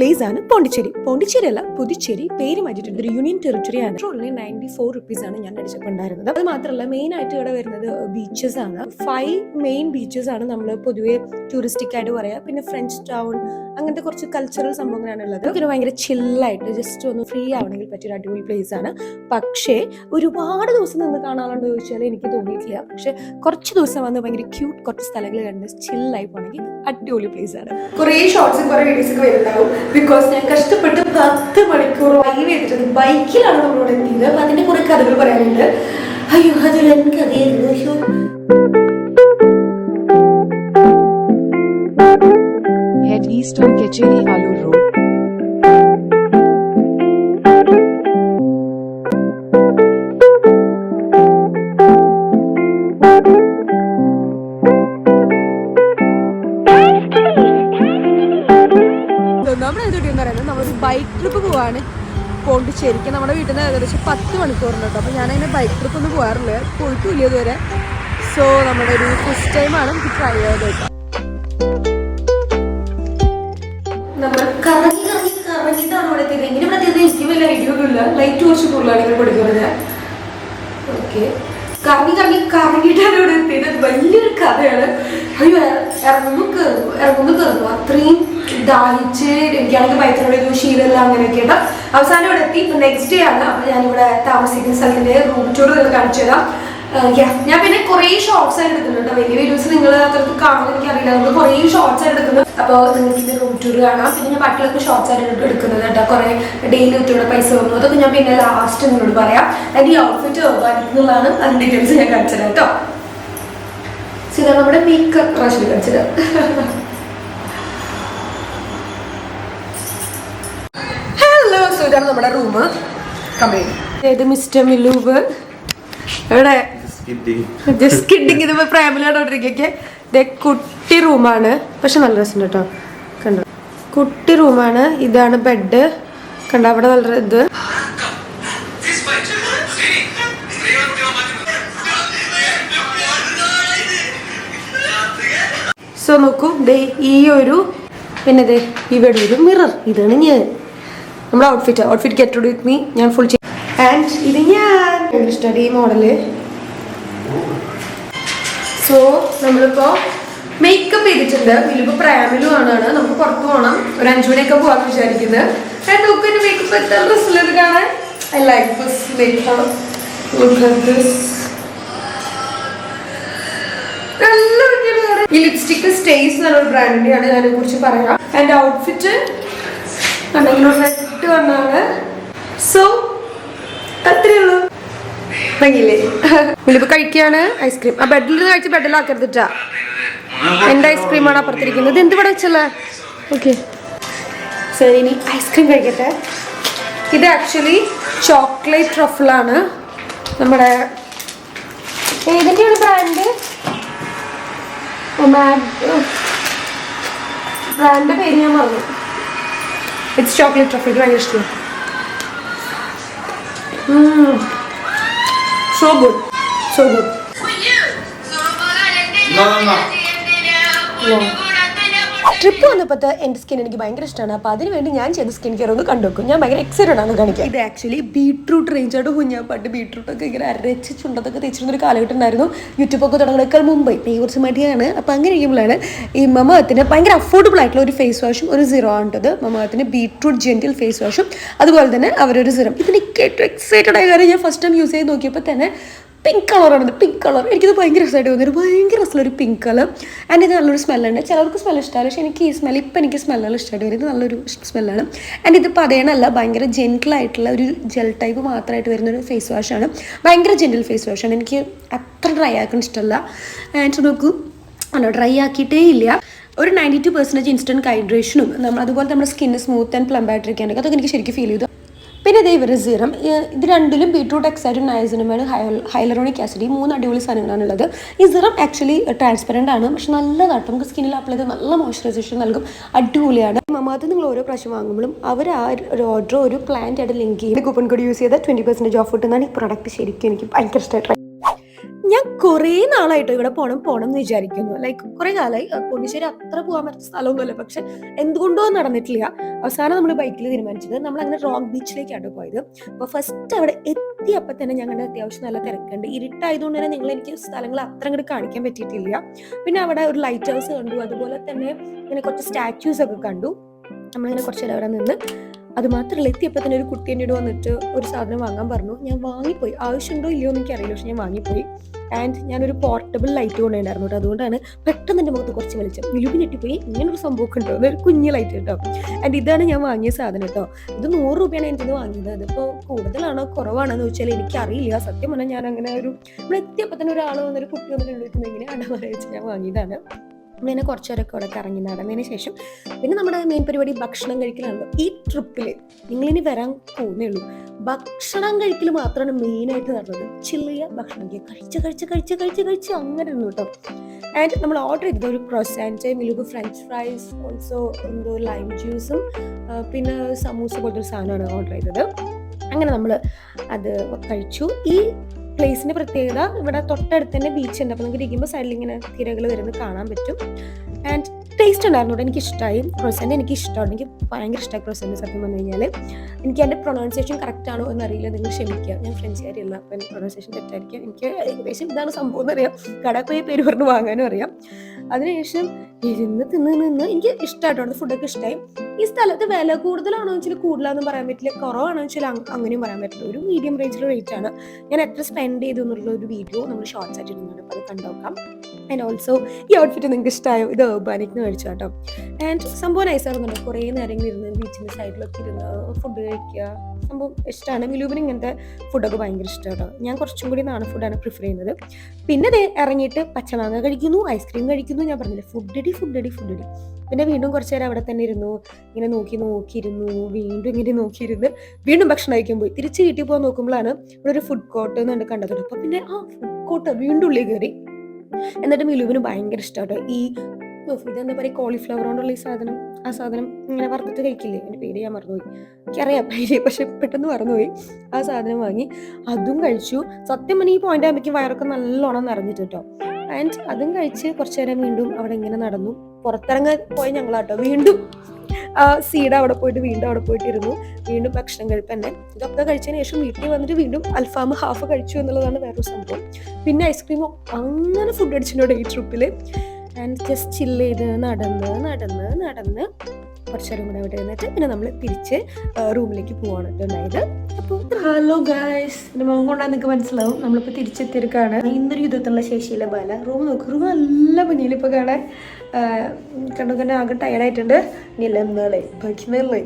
Place ആണ് പോണ്ടിച്ചേരി. പോണ്ടിച്ചേരി അല്ല പുതുച്ചേരി പേര് മാറ്റിയിട്ടുണ്ട്. ഒരു യൂണിയൻ ടെറിട്ടറി ആണ്. പെട്രോളിന് നയന്റി ഫോർ റുപ്പീസ് ആണ് ഞാൻ അടിച്ചപ്പോൾ ഉണ്ടായിരുന്നത്. അത് മാത്രമല്ല മെയിൻ ആയിട്ട് ഇവിടെ വരുന്നത് ബീച്ചസ് ആണ്. ഫൈവ് മെയിൻ ബീച്ചസ് ആണ് നമ്മൾ പൊതുവെ ടൂറിസ്റ്റിക് ആയിട്ട് പറയാം. പിന്നെ ഫ്രഞ്ച് ടൗൺ അങ്ങനത്തെ കുറച്ച് കൾച്ചറൽ സംഭവങ്ങളാണ് ഉള്ളത് പിന്നെ ഭയങ്കര ചില്ലായിട്ട് ജസ്റ്റ് ഒന്ന് ഫ്രീ ആവണമെങ്കിൽ പറ്റിയൊരു അടിപൊളി പ്ലേസ് ആണ്. പക്ഷേ ഒരുപാട് ദിവസം നിന്ന് കാണാറുണ്ടോ ചോദിച്ചാൽ എനിക്ക് തോന്നിയിട്ടില്ല. പക്ഷെ കുറച്ച് ദിവസം വന്ന് ഭയങ്കര ക്യൂട്ട് കുറച്ച് സ്ഥലങ്ങൾ കണ്ട് ചില്ലായി പോകണമെങ്കിൽ അടിപൊളി പ്ലേസ് ആണ്. കുറേ ഷോർട്സും കുറേ വീഡിയോസ് ഒക്കെ വരുന്നുണ്ടാവും. ബിക്കോസ് ഞാൻ കഷ്ടപ്പെട്ട് പത്ത് മണിക്കൂർ വൈകി ചെയ്തിട്ട് ബൈക്കിലാണ് നമ്മളോട് എത്തിയത്. അപ്പം അതിന്റെ കുറെ കഥകൾ പറയാനുണ്ട്. അയ്യോ അതിൽ എനിക്ക് Kecheri Alur Road. നമ്മുടെ എന്തുണ്ടെന്ന് പറയുന്നത് നമ്മളൊരു ബൈക്ക് ട്രിപ്പ് പോവാണ്. പോണ്ടിച്ചേരിക്ക് നമ്മുടെ വീട്ടിൽ നിന്ന് ഏകദേശം പത്ത് മണിക്കൂറുണ്ട് കേട്ടോ. അപ്പോൾ ബൈക്ക് ട്രിപ്പ് ഒന്നും പോകാറില്ല പോയിട്ടില്ല ഇതുവരെ. സോ നമ്മുടെ ഒരു ഫസ്റ്റ് ടൈമാണ് നമുക്ക് ട്രൈ ചെയ്ത് കേട്ടോ. വലിയ ലൈറ്റ് കുറച്ച് കൂടുതലാണ് ഇങ്ങനെ പഠിക്കുന്നത് ഓക്കെ കറങ്ങി കറങ്ങി കറങ്ങിയിട്ടാണ് ഇവിടെ എത്തിയത്. വലിയൊരു കഥയാണ്. അയ്യോ ഇറങ്ങുമ്പോൾ കയറുന്നു ഇറങ്ങുമ്പോൾ കയറുന്നു അത്രയും ദാഹിച്ച് എനിക്കാണെങ്കിൽ ഭയങ്കര ഒരു അങ്ങനെയൊക്കെ അവസാനം ഇവിടെ എത്തി. നെക്സ്റ്റ് ഡേ ആണ്. അപ്പൊ ഞാനിവിടെ താമസിക്കുന്ന സ്ഥലത്തിന്റെ റൂം ടൂർ നിങ്ങൾ കാണിച്ചു തരാം. ഞാൻ പിന്നെ കുറേ ഷോർട്സ് ആയിട്ട് എടുക്കുന്നുണ്ട് വലിയ വീഡിയോസ് നിങ്ങൾ അത്രയ്ക്ക് കാണുമെന്ന് എനിക്കറിയില്ല. നമ്മൾ കുറേ ഷോർട്സ് ആയിട്ട് എടുക്കുന്നു അപ്പോൾ നിങ്ങൾക്ക് ഇത് റൂം ടൂർ കാണാം. പിന്നെ ഞാൻ ബാക്കിയൊക്കെ ഷോർട്സ് ആയിട്ട് എടുക്കുന്നത് കേട്ടോ. കുറേ ഡെയിലി ഒത്തിരി പൈസ വന്നു. അതൊക്കെ ഞാൻ പിന്നെ ലാസ്റ്റ് നിങ്ങളോട് പറയാം. അതിന്റെ ഈ ഔട്ട്ഫിറ്റ് എന്നുള്ളതാണ് അതിന്റെ ഡീറ്റെയിൽസ് ഞാൻ കാണിച്ചത് കേട്ടോ. സോ ഇതാണ് നമ്മുടെ മേക്കപ്പ് പ്രാവശ്യം കാണിച്ചത് ഹലോ സോ നമ്മുടെ റൂം കമ്പനി ഇത് മിസ്റ്റർ മിലൂബ് ഇവിടെ ജസ്റ്റ് ഇതേ കുട്ടി റൂമാണ്. പക്ഷെ നല്ല രസമുണ്ട് കേട്ടോ. കണ്ടോ? കുട്ടി റൂമാണ്. ഇതാണ് ബെഡ് കണ്ടോ അവിടെ നല്ല ഇത്. സോ നോക്കൂ. ദേ ഈ ഒരു പിന്നെ ദേ ഇവിടെ ഒരു മിറർ ഇതാണ് ഞാൻ. നമ്മുടെ outfit outfit get to with me ഞാൻ ഫുൾ ആൻഡ് ഇത് ഞാൻ. സ്റ്റഡി മോഡൽ സോ നമ്മളിപ്പോ മേക്കപ്പ് ചെയ്തിട്ടുണ്ട്. ഇതിലിപ്പോ പ്രാമിലും ആണ് നമുക്ക് പുറത്തു പോകണം ഒരു അഞ്ചു മണിയൊക്കെ പോകാൻ വിചാരിക്കുന്നത് ആൻഡ് മേക്കപ്പ് എത്ര ഡ്രസ്സിലത് കാണാൻ. ഐ ലൈക്ക് ദിസ് ഈ ലിപ്സ്റ്റിക് സ്റ്റേസ് എന്നൊരു ബ്രാൻഡിന്റെയാണ് ഞാനെ കുറിച്ച് പറയാം. ആൻഡ് ഔട്ട്ഫിറ്റ് കണ്ടെങ്കിലും റെഡ് വന്നാണ്. സോ അത്രേ ഉള്ളൂ. ഭംഗിയില്ലേ കഴിക്കുകയാണ് ഐസ്ക്രീം. ആ ബെഡിൽ നിന്ന് കഴിച്ച് എന്റെ ഐസ്ക്രീമാണ് അപ്പുറത്തിരിക്കുന്നത്? എന്ത് ഇവിടെ വെച്ചല്ലേ ഓക്കെ. ശരി ഇനി ഐസ്ക്രീം കഴിക്കട്ടെ. ഇത് ആക്ച്വലി ചോക്ലേറ്റ് ട്രഫിളാണ്. നമ്മുടെ ഏതിന്റെയാണ് ബ്രാൻഡ്? ബ്രാൻഡ് പേര് ഞാൻ പറഞ്ഞു ഇറ്റ്സ് ചോക്ലേറ്റ് ട്രഫിൾ ഭയങ്കര ഇഷ്ടമാണ്. 说不，说不。妈妈。ട്രിപ്പ് വന്നപ്പോഴത്തെ എന്റെ സ്കിൻ എനിക്ക് ഭയങ്കര ഇഷ്ടമാണ് അതിന് വേണ്ടി ഞാൻ ചെയ്ത സ്കിൻ കെയർ ഒന്ന് കണ്ടുവെക്കും. ഞാൻ ഭയങ്കര എക്സൈറ്റഡ് ആണ് കാണിക്കുക ഇത് ആക്ച്വലി ബീട്രൂട്ട് റേഞ്ചായിട്ട് കുഞ്ഞാപ്പാട്ട്. ബീട്രൂട്ടൊക്കെ ഇങ്ങനെ അരച്ച് ചുണ്ടത്തൊക്കെ തേച്ചിരുന്ന ഒരു കാലഘട്ടം ഉണ്ടായിരുന്നു യൂട്യൂബൊക്കെ തുടങ്ങുന്നേക്കാൾ മുമ്പ് ഈ കുറച്ച് മടിയാണ്. അപ്പോൾ അങ്ങനെ ഇരിക്കുമ്പോഴാണ് ഈ മമത്തിന് ഭയങ്കര അഫോർഡബിൾ ആയിട്ടുള്ള ഒരു ഫേസ് വാഷും ഒരു സീറോ ഉണ്ടത് മമത്തിന് ബീട്രൂട്ട് ജെന്റിൽ ഫേസ് വാഷും അതുപോലെ തന്നെ അവരൊരു സിറം ഇതിന് ഏറ്റവും എക്സൈറ്റഡ് ആയ കാര്യം ഞാൻ ഫസ്റ്റ് ടൈം യൂസ് ചെയ്ത് നോക്കിയപ്പോൾ തന്നെ പിങ്ക് കളറാണ് പിങ്ക് കളർ എനിക്കിത് ഭയങ്കര രസമായിട്ട് തോന്നിയൊരു ഭയങ്കര രസമുള്ള ഒരു പിങ്ക് കളർ. ആൻഡ് ഇത് നല്ലൊരു സ്മെല്ലുണ്ട് ചിലർക്ക് സ്മെൽ ഇഷ്ടമല്ല പക്ഷേ എനിക്ക് ഈ സ്മെൽ ഇപ്പം എനിക്ക് സ്മെല്ലാണ് ഇഷ്ടമായിട്ട് വരുന്നത് നല്ലൊരു സ്മെല്ലാണ് ആൻഡ് ഇത് പതയണല്ല ഭയങ്കര ജെന്റിൽ ആയിട്ടുള്ള ഒരു ജെൽ ടൈപ്പ് മാത്രമായിട്ട് വരുന്ന ഒരു ഫേസ് വാഷാണ് ഭയങ്കര ജെന്റിൽ ഫേസ് വാഷാണ് എനിക്ക് അത്ര ഡ്രൈ ആക്കാൻ ഇഷ്ടമല്ല. ആൻഡ് നോക്കൂ അല്ല ഡ്രൈ ആക്കിയിട്ടേ ഇല്ല. ഒരു നയന്റി ടു പെർസെന്റേജ് ഇൻസ്റ്റന്റ് ഹൈഡ്രേഷനും നമ്മൾ അതുപോലെ നമ്മുടെ സ്കിന്ന് സ്മൂത്ത് ആൻഡ് പ്ലംബായിട്ടിരിക്കാനൊക്കെ അതൊക്കെ എനിക്ക് ശരിക്കും ഫീൽ ചെയ്തു. പിന്നെ ഇതേ ഇവർ സീറം ഇത് രണ്ടിലും ബീട്രൂട്ട് എക്സൈറ്റും നയസിനുമാണ് ഹൈലറോണിക് ആസിഡ് ഈ മൂന്ന് അടിപൊളി സാധനങ്ങളാണ് ഉള്ളത്. ഈ സിറം ആക്ച്വലി ട്രാൻസ്പെറന്റ് ആണ് പക്ഷെ നല്ലതാണ് നമുക്ക് സ്കിന്നിൽ അപ്ലൈ ചെയ്ത് നല്ല മോയ്സ്ചറൈസേഷൻ നൽകും. അടിപൊളിയാണ്. മമാത്ത് നിങ്ങൾ ഓരോ പ്രാവശ്യം വാങ്ങുമ്പോഴും അവർ ആ ഒരു ഓർഡർ ഒരു പ്ലാന്റ് ആയിട്ട് ലിങ്ക് ചെയ്യും കൂപ്പൺ കോഡ് യൂസ് ചെയ്താൽ ട്വന്റി പെർസെന്റേജ് ഓഫ് കിട്ടുന്നതാണ് ഈ പ്രോഡക്റ്റ് ശരിക്കും എനിക്ക് ഭയങ്കര ഇഷ്ടമായിട്ട് ഞാൻ കുറേ നാളായിട്ട് ഇവിടെ പോണം പോണം എന്ന് വിചാരിക്കുന്നു. ലൈക്ക് കുറേ കാലമായി പോണ്ടിശ്ശേരി അത്ര പോകാൻ പറ്റുന്ന സ്ഥലമൊന്നുമല്ല. പക്ഷെ എന്തുകൊണ്ടോ നടന്നിട്ടില്ല. അവസാനം നമ്മൾ ബൈക്കിൽ തീരുമാനിച്ചത് നമ്മൾ അങ്ങനെ റോക്ക് ബീച്ചിലേക്കാണ് പോയത്. അപ്പോൾ ഫസ്റ്റ് അവിടെ എത്തിയപ്പോൾ തന്നെ ഞങ്ങളുടെ അത്യാവശ്യം നല്ല തിരക്കുണ്ട്. ഇരുട്ടായതുകൊണ്ട് തന്നെ നിങ്ങൾ എനിക്ക് സ്ഥലങ്ങൾ അത്ര അങ്ങോട്ട് കാണിക്കാൻ പറ്റിയിട്ടില്ല. പിന്നെ അവിടെ ഒരു ലൈറ്റ് ഹൗസ് കണ്ടു. അതുപോലെ തന്നെ ഇങ്ങനെ കുറച്ച് സ്റ്റാച്യൂസ് ഒക്കെ കണ്ടു. നമ്മളിങ്ങനെ കുറച്ച് നേരം അവിടെ നിന്ന് അത് മാത്രമല്ല എത്തിയപ്പോൾ തന്നെ ഒരു കുട്ടി എന്നോട് വന്നിട്ട് ഒരു സാധനം വാങ്ങാൻ പറഞ്ഞു. ഞാൻ വാങ്ങിപ്പോയി. ആവശ്യമുണ്ടോ ഇല്ലയോ എന്ന് എനിക്കറിയില്ല. പക്ഷെ ഞാൻ വാങ്ങിപ്പോയി. ആൻഡ് ഞാനൊരു പോർട്ടബിൾ ലൈറ്റ് കൊണ്ടുണ്ടായിരുന്നു കേട്ടോ. അതുകൊണ്ടാണ് പെട്ടെന്ന് എന്റെ മുഖത്ത് കുറച്ച് വെളിച്ചം. വിലുപി ഞെട്ടിപ്പോയി. ഇങ്ങനൊരു സംഭവമൊക്കെ ഉണ്ടോ? ഒരു കുഞ്ഞ് ലൈറ്റ് കേട്ടോ. ആൻഡ് ഇതാണ് ഞാൻ വാങ്ങിയ സാധനം കേട്ടോ. ഇത് നൂറ് രൂപയാണ് എന്റെ നിന്ന് വാങ്ങിയത്. അതിപ്പോൾ കൂടുതലാണോ? കുറവാണോ എന്ന് ചോദിച്ചാൽ എനിക്കറിയില്ല. സത്യം പറഞ്ഞാൽ ഞാൻ അങ്ങനെ ഒരു ഇവിടെ എത്തിയപ്പോൾ തന്നെ ഒരാൾ വന്നൊരു കുട്ടി വന്നിട്ട് വിളിക്കുന്നത് പറയുക ഞാൻ വാങ്ങിയതാണ്. നമ്മളിങ്ങനെ കുറച്ച് പേരൊക്കെ അവിടെ കറങ്ങി നടന്നതിന് ശേഷം പിന്നെ നമ്മുടെ മെയിൻ പരിപാടി ഭക്ഷണം കഴിക്കലാണല്ലോ ഈ ട്രിപ്പിൽ നിങ്ങളിനി വരാൻ പോകുന്നേ ഉള്ളൂ ഭക്ഷണം കഴിക്കൽ മാത്രമാണ് മെയിനായിട്ട് നടന്നത്. ചില്ലിയ ഭക്ഷണം കഴിച്ച് കഴിച്ച് കഴിച്ച് കഴിച്ച് കഴിച്ച് അങ്ങനെ ഇരുന്നു കേട്ടോ. ആൻഡ് നമ്മൾ ഓർഡർ ചെയ്തത് ഒരു croissant milk French fries also എന്തോ ലൈം ജ്യൂസും പിന്നെ സമൂസ പോലത്തെ ഒരു സാധനമാണ് ഓർഡർ ചെയ്തത്. അങ്ങനെ നമ്മൾ അത് കഴിച്ചു. ഈ പ്ലേസിന്റെ പ്രത്യേകത ഇവിടെ തൊട്ടടുത്ത് തന്നെ ബീച്ച് ഉണ്ട്. അപ്പോൾ നമുക്ക് ഇരിക്കുമ്പോൾ സൈഡിൽ ഇങ്ങനെ തിരകൾ വരുന്നത് കാണാൻ പറ്റും. ആൻഡ് ടേസ്റ്റ് ഉണ്ടായിരുന്നു. എനിക്ക് ഇഷ്ടമായി ക്രോസന്റ് എനിക്ക് ഇഷ്ടമാണ് എനിക്ക് ഭയങ്കര ഇഷ്ടമായി ക്രോസന്റ് സത്യം പറഞ്ഞു കഴിഞ്ഞാൽ എനിക്ക് എന്റെ പ്രൊണൗൺസിയേഷൻ കറക്റ്റ് ആണോ എന്നറിയില്ല. നിങ്ങൾ ക്ഷമിക്കുക. ഞാൻ ഫ്രഞ്ച് കാര്യമല്ല അപ്പം എന്റെ പ്രൊണൗൺസിയേഷൻ തെറ്റായിരിക്കും. എനിക്ക് ഏകദേശം ഇതാണ് സംഭവം എന്നറിയാം. കടയിൽ പോയി പേര് പറഞ്ഞ് വാങ്ങാനും അറിയാം. അതിനുശേഷം ഇരുന്ന് തിന്ന് നിന്ന് എനിക്ക് ഇഷ്ടമായിട്ടുണ്ട് ഫുഡൊക്കെ ഇഷ്ടമായി ഈ സ്ഥലത്ത് വില കൂടുതലാണോ വെച്ചാൽ കൂടുതലാണെന്ന് പറയാൻ പറ്റില്ല. കുറവാണോ വെച്ചാൽ അങ്ങനെയും പറയാൻ പറ്റില്ല. ഒരു മീഡിയം റേഞ്ചിലെ റേറ്റ് ആണ്. ഞാൻ എത്ര സ്പെൻഡ് ചെയ്തു എന്നുള്ള ഒരു വീഡിയോ നമ്മൾ ഷോർട്സ് ആയിട്ട് ഇടുന്നുണ്ട്. അപ്പോൾ അത് കണ്ടുനോക്കാം ആൻഡ് ഓൾസോ ഈ ഔട്ട്ഫിറ്റ് നിങ്ങൾക്ക് ഇഷ്ടമായോ ഇത് ഓർബാനിക് എന്ന് മേടിച്ചു കേട്ടോ ആൻഡ് സംഭവം നൈസായിരുന്നുണ്ട് കുറേ നേരം ഇരുന്ന് ബീച്ചിന്റെ സൈഡിലൊക്കെ ഇരുന്ന് ഫുഡ് കഴിക്കുക. സംഭവം ഇഷ്ടമാണ് വിലൂപിന് ഇങ്ങനത്തെ ഫുഡൊക്കെ ഭയങ്കര ഇഷ്ടമാണ് കേട്ടോ ഞാൻ കുറച്ചും കൂടി നാടൻ ഫുഡാണ് പ്രിഫർ ചെയ്യുന്നത്. പിന്നെ അത് ഇറങ്ങിയിട്ട് പച്ചമാങ്ങ കഴിക്കുന്നു ഐസ്ക്രീം കഴിക്കുന്നു ഞാൻ പറഞ്ഞില്ല ഫുഡ് അടി ഫുഡ് അടി ഫുഡ് അടി. പിന്നെ വീണ്ടും കുറച്ച് നേരം അവിടെ തന്നെ ഇരുന്നു ഇങ്ങനെ നോക്കി നോക്കിയിരുന്നു വീണ്ടും ഇങ്ങനെ നോക്കിയിരുന്ന് വീണ്ടും ഭക്ഷണം കഴിക്കാൻ പോയി. തിരിച്ച് വീട്ടിൽ പോകാൻ നോക്കുമ്പോഴാണ് ഇവിടെ ഒരു ഫുഡ് കോർട്ട് എന്നുണ്ട് കണ്ടത് അപ്പൊ പിന്നെ ആ ഫുഡ് കോർട്ട് വീണ്ടും ഉള്ളിൽ കയറി. എന്നിട്ട് മിലുവിന് ഭയങ്കര ഇഷ്ടമാട്ടോ ഈ ഇതെന്താ പറയുക കോളിഫ്ലവർ കൊണ്ടുള്ള ഈ സാധനം. ആ സാധനം ഇങ്ങനെ വറുത്തിട്ട് കഴിക്കില്ലേ? എന്റെ പേര് ഞാൻ മറന്നുപോയി. എനിക്കറിയാം പേര് പക്ഷെ പെട്ടെന്ന് മറന്നുപോയി. ആ സാധനം വാങ്ങി. അതും കഴിച്ചു. സത്യം പറഞ്ഞാൽ ഈ പോയിന്റ് ആകുമ്പോഴേക്കും വയറൊക്കെ നല്ലോണം നിറഞ്ഞിട്ട് കേട്ടോ ആൻഡ് അതും കഴിച്ച് കുറച്ചു നേരം വീണ്ടും അവിടെ ഇങ്ങനെ നടന്നു. പുറത്തിറങ്ങാൻ പോയ ഞങ്ങളാട്ടോ. വീണ്ടും ആ സീഡ് അവിടെ പോയിട്ട് വീണ്ടും അവിടെ പോയിട്ട് ഇരുന്നു. വീണ്ടും ഭക്ഷണം കഴിപ്പ് തന്നെ. ഇതൊക്കെ കഴിച്ചതിന് ശേഷം വീട്ടിൽ വന്നിട്ട് വീണ്ടും അൽഫാം ഹാഫ് കഴിച്ചു എന്നുള്ളതാണ് വേറൊരു സംഭവം. പിന്നെ ഐസ്ക്രീമോ അങ്ങനെ ഫുഡ് അടിച്ചിട്ടുണ്ടോ ഈ ട്രിപ്പിൽ ആൻഡ് ജസ്റ്റ് ചില്ല് ചെയ്ത് നടന്ന് നടന്ന് നടന്ന് കുറച്ചു നേരം കൂടെ അവിടെ ഇരുന്നിട്ട് പിന്നെ നമ്മൾ തിരിച്ച് റൂമിലേക്ക് പോവാണ് ഉണ്ടായത്. അപ്പോൾ ഹലോ ഗായ്സ് എന്റെ മുഖം കൊണ്ടാൽ നിങ്ങൾക്ക് മനസ്സിലാവും. നമ്മളിപ്പോൾ തിരിച്ചെത്തിയിരിക്കുകയാണ് ഇന്നൊരു യുദ്ധത്തിനുള്ള ശേഷിയില്ല ബാല. റൂം നോക്കും. റൂം നല്ല ഭംഗിയിൽ ഇപ്പോൾ കാണാൻ കണ്ടു തന്നെ ആകെ ടയർഡായിട്ടുണ്ട് ഇനി ബാക്കി നാളെ.